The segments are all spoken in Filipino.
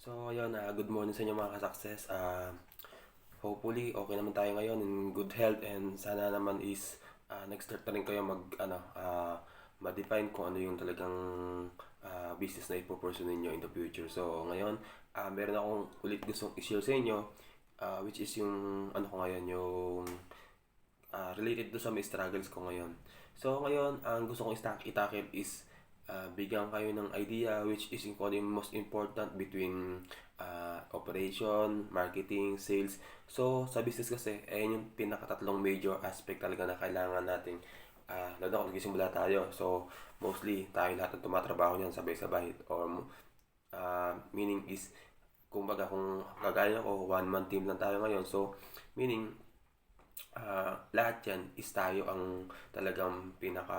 So, ayun, ah, good morning sa inyo mga ka-success. Ah, hopefully, okay naman tayo ngayon in good health and sana naman is ah, nag-start na rin kayo mag, ano, ah, ma-define kung ano yung talagang ah, business na ipopursue ninyo in the future. So, ngayon, ah, meron akong ulit gustong i-share sa inyo ah, which is yung, ano ko ngayon, yung ah, related do sa may struggles ko ngayon. So, ngayon, ang gusto kong itakil is uh, bigyan kayo ng idea which is kung most important between uh, operation, marketing, sales. So, sa business kasi, ayun yung pinakatatlong major aspect talaga na kailangan natin uh, lalo na kung nagsisimula tayo. So, mostly, tayo lahat ng tumatrabaho niyan sabay-sabay. Or, uh, meaning is, kumbaga kung kagaya ko, one-man team lang tayo ngayon. So, meaning, uh, lahat yan is tayo ang talagang pinaka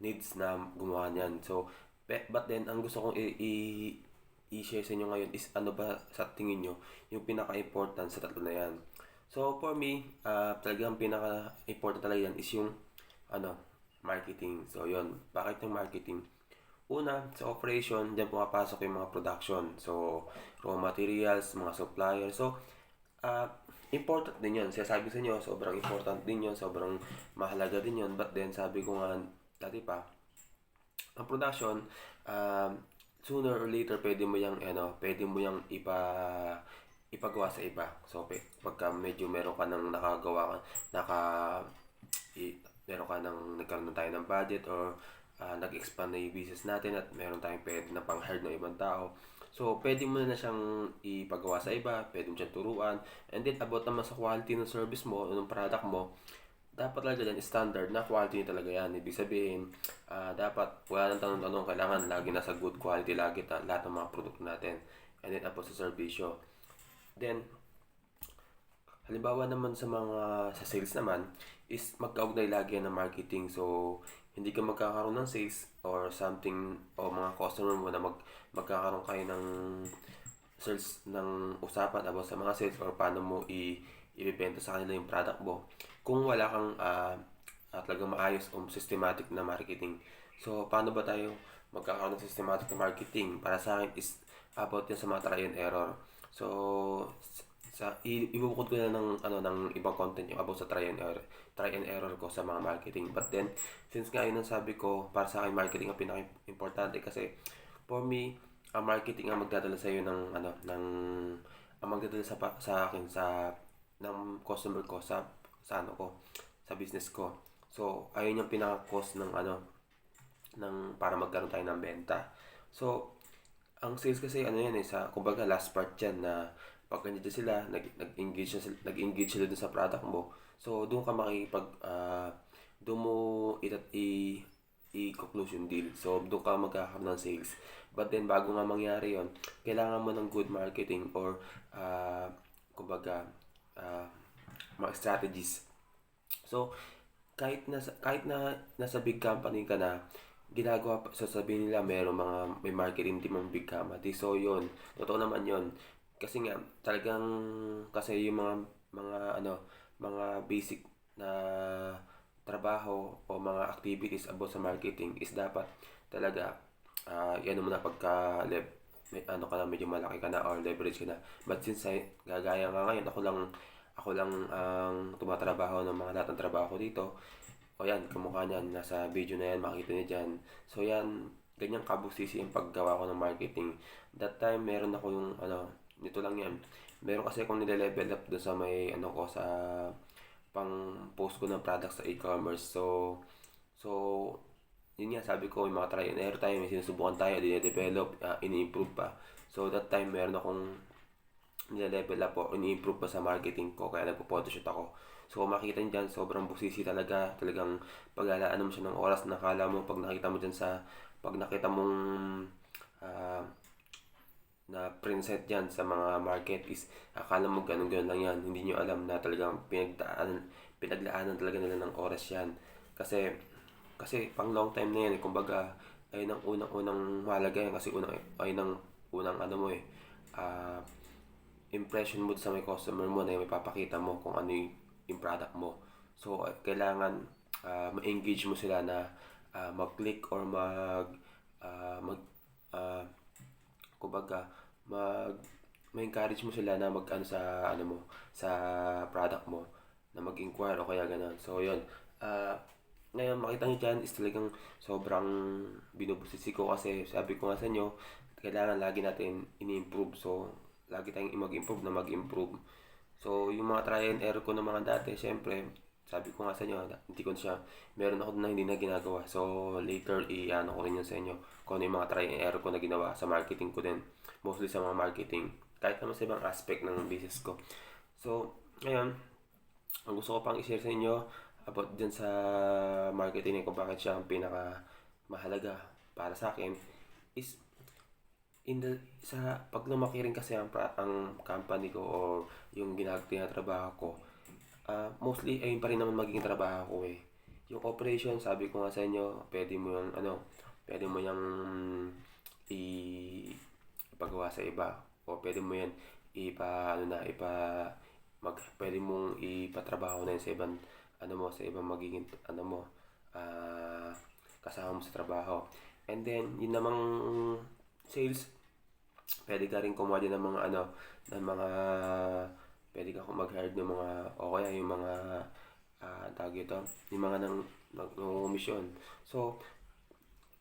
needs na gumawa niyan. So, but then, ang gusto kong i- i- i-share sa inyo ngayon is ano ba sa tingin nyo yung pinaka-important sa tatlo na yan. So, for me, uh, talagang pinaka-important talaga yan is yung ano, marketing. So, yon Bakit yung marketing? Una, sa operation, dyan pumapasok yung mga production. So, raw materials, mga suppliers. So, uh, important din yun. Sinasabi sa inyo, sobrang important din yun. Sobrang mahalaga din yun. But then, sabi ko nga, dati pa, ang production, um, sooner or later, pwede mo yung, ano, pwede mo yung ipa, ipagawa sa iba. So, pagka medyo meron ka nang nakagawa, naka, i, meron ka nang nagkaroon na tayo ng budget or uh, nag-expand na yung business natin at meron tayong pwede na pang-hire ng ibang tao. So, pwede mo na siyang ipagawa sa iba, pwede mo siyang turuan. And then, about naman sa quality ng service mo, ng product mo, dapat talaga yan, standard na quality niya talaga yan. Ibig sabihin, ah, dapat wala nang tanong-tanong, kailangan lagi nasa good quality lagi ta, lahat ng mga produkto natin. And then, about sa servisyo. Then, halimbawa naman sa mga sa sales naman is magkaugnay lagi ng marketing. So, hindi ka magkakaroon ng sales or something o mga customer mo na mag, magkakaroon kayo ng sales ng usapan about sa mga sales or paano mo i ibebenta sa kanila yung product mo kung wala kang uh, talagang maayos o systematic na marketing. So, paano ba tayo magkakaroon ng systematic na marketing? Para sa akin is about yan sa mga try and error. So, sa ibubukod ko na ng ano ng ibang content yung about sa try and error try and error ko sa mga marketing but then since nga yun ang sabi ko para sa akin marketing ang pinaka importante kasi for me ang marketing ang magdadala sa iyo ng ano ng ang magdadala sa sa akin sa ng customer ko sa sa ano ko sa business ko. So ayun yung pinaka cost ng ano ng para magkaroon tayo ng benta. So ang sales kasi ano yan eh sa kumbaga last part yan na pag ganito sila nag nag-engage sila nag-engage sila dun sa product mo. So doon ka makikipag uh, doon mo itat i i-conclusion deal. So doon ka magkakaroon ng sales. But then bago nga mangyari yon kailangan mo ng good marketing or uh, kumbaga uh, mga strategies. So kahit na kahit na nasa big company ka na ginagawa pa sasabihin nila meron mga may marketing team ang big company. So yon totoo naman yon kasi nga talagang kasi yung mga mga ano mga basic na trabaho o mga activities about sa marketing is dapat talaga uh, yan mo na pagka lev may, ano ka na medyo malaki ka na or leverage ka na. But since ay, gagaya nga ngayon ako lang ako lang ang tumatrabaho ng mga lahat ng trabaho ko dito. O yan kamukha niyan nasa video na yan makikita niyo dyan. So yan ganyan kabusisi yung paggawa ko ng marketing. That time meron ako yung ano nito lang yan. Meron kasi akong nile-level up doon sa may ano ko sa pang post ko ng products sa e-commerce. So so yun nga sabi ko may mga try and error tayo may sinusubukan tayo dine-develop uh, ini-improve pa. So that time meron akong nile-level up o ini-improve pa sa marketing ko kaya nagpo-photoshoot ako. So kung makikita nyo dyan sobrang busisi talaga talagang paglalaan mo siya ng oras na kala mo pag nakita mo dyan sa pag nakita mong uh, na preset yan sa mga market is akala mo ganun ganun lang yan. Hindi nyo alam na talagang pinagdaan pinaglaanan talaga nila ng oras yan. Kasi kasi pang long time na yan eh kumbaga ay nang unang unang mahalaga yan kasi unang ay nang unang ano mo eh uh, impression mo sa may customer mo na yung mapapakita mo kung ano yung, yung product mo so kailangan uh, ma-engage mo sila na uh, mag-click or mag uh, mag uh, kumbaga mag ma-encourage mo sila na mag ano sa ano mo sa product mo na mag-inquire o kaya ganun. So yun. Ah ngayon makita niyo dyan is talagang sobrang binubusisi ko kasi sabi ko nga sa inyo kailangan lagi natin ini-improve. So lagi tayong mag-improve na mag-improve. So yung mga try and error ko ng mga dati, syempre sabi ko nga sa inyo, hindi ko siya, meron ako na hindi na ginagawa. So later i-ano ko rin yun sa inyo kung ano yung mga try and error ko na ginawa sa marketing ko din. Mostly sa mga marketing kahit naman sa ibang aspect ng business ko. So, ngayon, ang gusto ko pang i-share sa inyo about dyan sa marketing ko bakit siya ang pinaka mahalaga para sa akin is in the sa pag lumaki rin kasi ang, ang company ko or yung ginag trabaho ko ah mostly ayun pa rin naman magiging trabaho ko eh. Yung operation sabi ko nga sa inyo pwede mo yung ano pwede mo yung i ipagawa sa iba o pwede mo yan ipa ano na ipa mag pwede mong ipatrabaho na yun sa ibang ano mo sa ibang magiging ano mo ah kasama mo sa trabaho and then yun namang sales pwede ka rin kumuha din ng mga ano ng mga pwede ka mag-hire ng mga o kaya yung mga ah tawag ito yung mga nang nag-commission so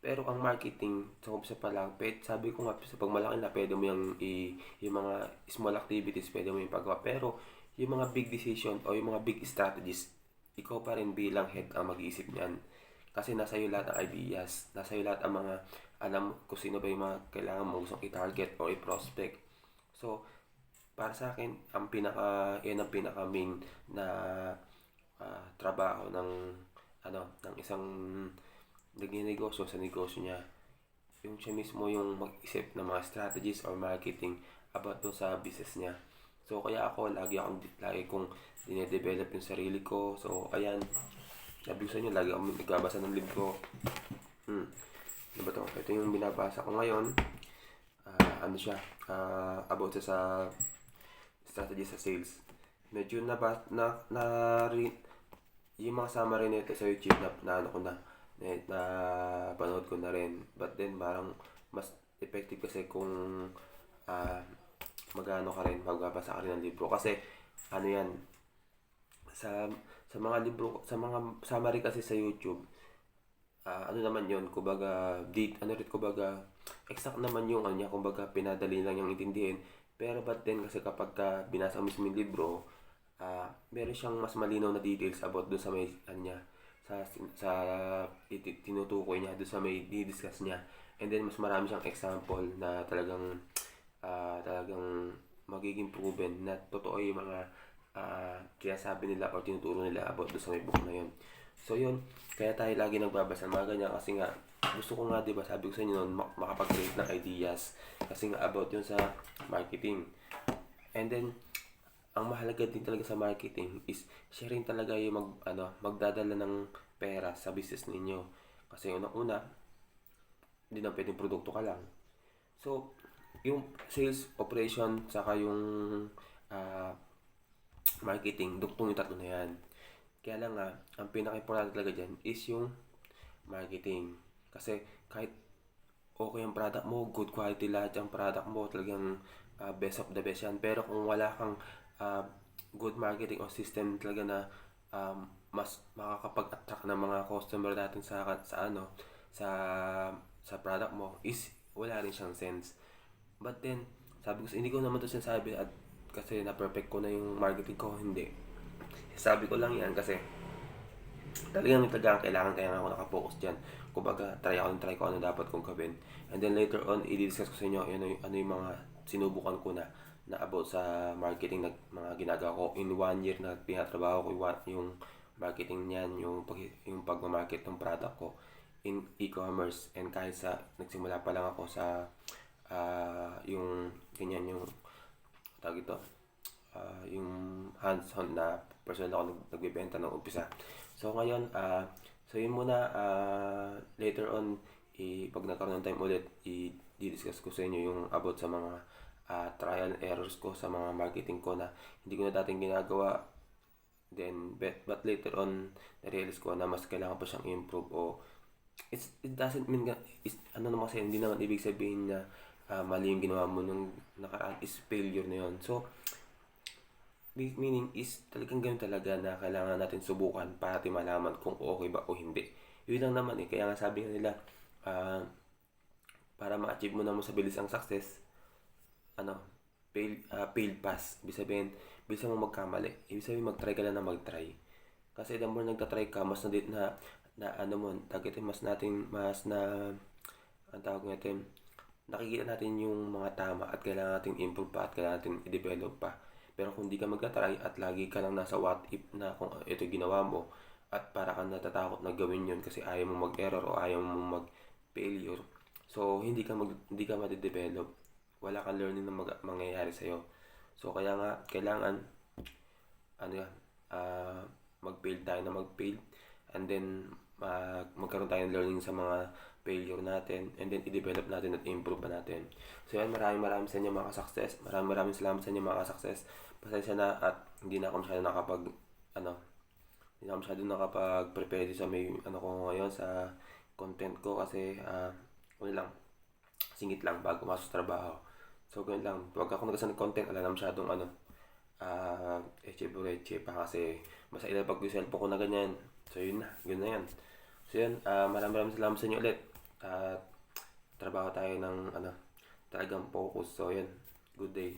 pero ang marketing, sa umpisa pa lang, pwede, sabi ko nga, sa pagmalaki na, pwede mo yung, i, yung mga small activities, pwede mo yung pagawa. Pero, yung mga big decision o yung mga big strategies, ikaw pa rin bilang head ang mag-iisip niyan. Kasi nasa iyo lahat ng ideas, nasa iyo lahat ang mga, alam kung sino ba yung mga kailangan mo gustong i-target o i-prospect. So, para sa akin, ang pinaka, yan ang pinaka main na ah, trabaho ng, ano, ng isang nagnenegosyo sa negosyo niya. Yung siya mismo yung mag-isip ng mga strategies or marketing about doon sa business niya. So, kaya ako, lagi akong, lagi kong dinedevelop yung sarili ko. So, ayan. Sabi ko sa inyo, lagi akong nagbabasa ng libro. Hmm. Ano ba to? Ito yung binabasa ko ngayon. Ah, ano siya? Ah, about sa, strategy sa sales. Medyo na na, na, rin, yung mga summary nito sa YouTube na, na ano ko na, na, na panood ko na rin. But then, parang mas effective kasi kung ah magano ka rin, magbabasa ka rin ng libro. Kasi, ano yan, sa sa mga libro, sa mga summary kasi sa YouTube, ah ano naman yun, kumbaga, date, ano rin, kumbaga, exact naman yung ano niya, kumbaga, pinadali lang yung intindihin. Pero but then, kasi kapag ka binasa mo mismo yung libro, ah meron siyang mas malinaw na details about dun sa may, ano niya, sa, sa tinutukoy niya, dun sa may di-discuss niya. And then, mas marami siyang example na talagang, ah talagang magiging proven na totoo yung mga ah sinasabi nila or tinuturo nila about doon sa may book na yun. So yun, kaya tayo lagi nagbabasa ng mga ganyan kasi nga gusto ko nga 'di ba sabi ko sa inyo noon mak- makapag-create ng ideas kasi nga about yun sa marketing. And then ang mahalaga din talaga sa marketing is siya rin talaga yung mag ano magdadala ng pera sa business ninyo. Kasi unang-una, hindi na pwedeng produkto ka lang. So, yung sales operation saka yung ah, marketing, duktong yung tatlo na yan. Kaya lang nga, ang pinaka-importante talaga dyan is yung marketing. Kasi kahit okay ang product mo, good quality lahat yung product mo, talagang ah, best of the best yan. Pero kung wala kang ah, good marketing o system talaga na um, mas makakapag-attract ng mga customer natin sa sa ano sa sa product mo is wala rin siyang sense. But then, sabi ko, hindi ko naman to sinasabi at kasi na-perfect ko na yung marketing ko, hindi. Sabi ko lang yan kasi talagang talagang kailangan kaya ako nakapokus dyan. Kumbaga, try ako try ko ano dapat kong gawin. And then later on, i-discuss ko sa inyo ano, yung- ano yung mga sinubukan ko na na about sa marketing na mga ginagawa ko in one year na pinatrabaho ko yung marketing niyan, yung pag yung pagma-market ng product ko in e-commerce and kahit sa nagsimula pa lang ako sa ah, yung ganyan yung tawag ito ah, yung hands-on na personal ako nag, nagbebenta ng umpisa. So ngayon, ah so yun muna, ah later on, i, pag nagkaroon ng time ulit, i-discuss ko sa inyo yung about sa mga ah, trial errors ko sa mga marketing ko na hindi ko na dating ginagawa. Then, but, but later on, na-realize ko na mas kailangan pa siyang improve o it's, it doesn't mean is, ano naman kasi, hindi naman ibig sabihin na ah, mali yung ginawa mo nung nakaraan is failure na yun. So, me- meaning is talagang ganun talaga na kailangan natin subukan para natin malaman kung okay ba o hindi. Yun lang naman eh. Kaya nga sabi nila, ah, para ma-achieve mo naman sa bilis ang success, ano, fail, ah, fail pass. Ibig sabihin, bilisan mo magkamali. Ibig sabihin, mag-try ka lang na mag-try. Kasi the more nagtatry ka, mas na, na, na ano mo, tagit mas natin, mas na, ang tawag natin, nakikita natin yung mga tama at kailangan natin improve pa at kailangan natin i-develop pa. Pero kung di ka magta-try at lagi ka lang nasa what if na kung ito ginawa mo at para ka natatakot na gawin yun kasi ayaw mo mag-error o ayaw mo mag-failure. So, hindi ka mag, hindi ka ma-develop. Wala kang learning na mag, mangyayari sa'yo. So, kaya nga, kailangan, ano yan, ah, mag-fail tayo na mag-fail. And then, mag, magkaroon tayo ng learning sa mga failure natin. And then, i-develop natin at improve pa natin. So, yan, maraming maraming sa inyo mga success Maraming maraming salamat sa inyo mga success Pasensya na at hindi na ako masyado nakapag, ano, hindi na ako masyado nakapag-prepare sa may, ano ko ngayon sa content ko kasi, ah, ano lang, singit lang bago masok trabaho. So, ganun lang. Pag ako nagasa ng content, wala na masyadong ano, ah, eche bureche pa kasi basta ilapag ko yung cellphone ko na ganyan. So, yun na. Yun na yan. So, yun. ah maraming maraming salamat sa inyo ulit. At trabaho tayo ng ano, talagang focus. So, yun. Good day.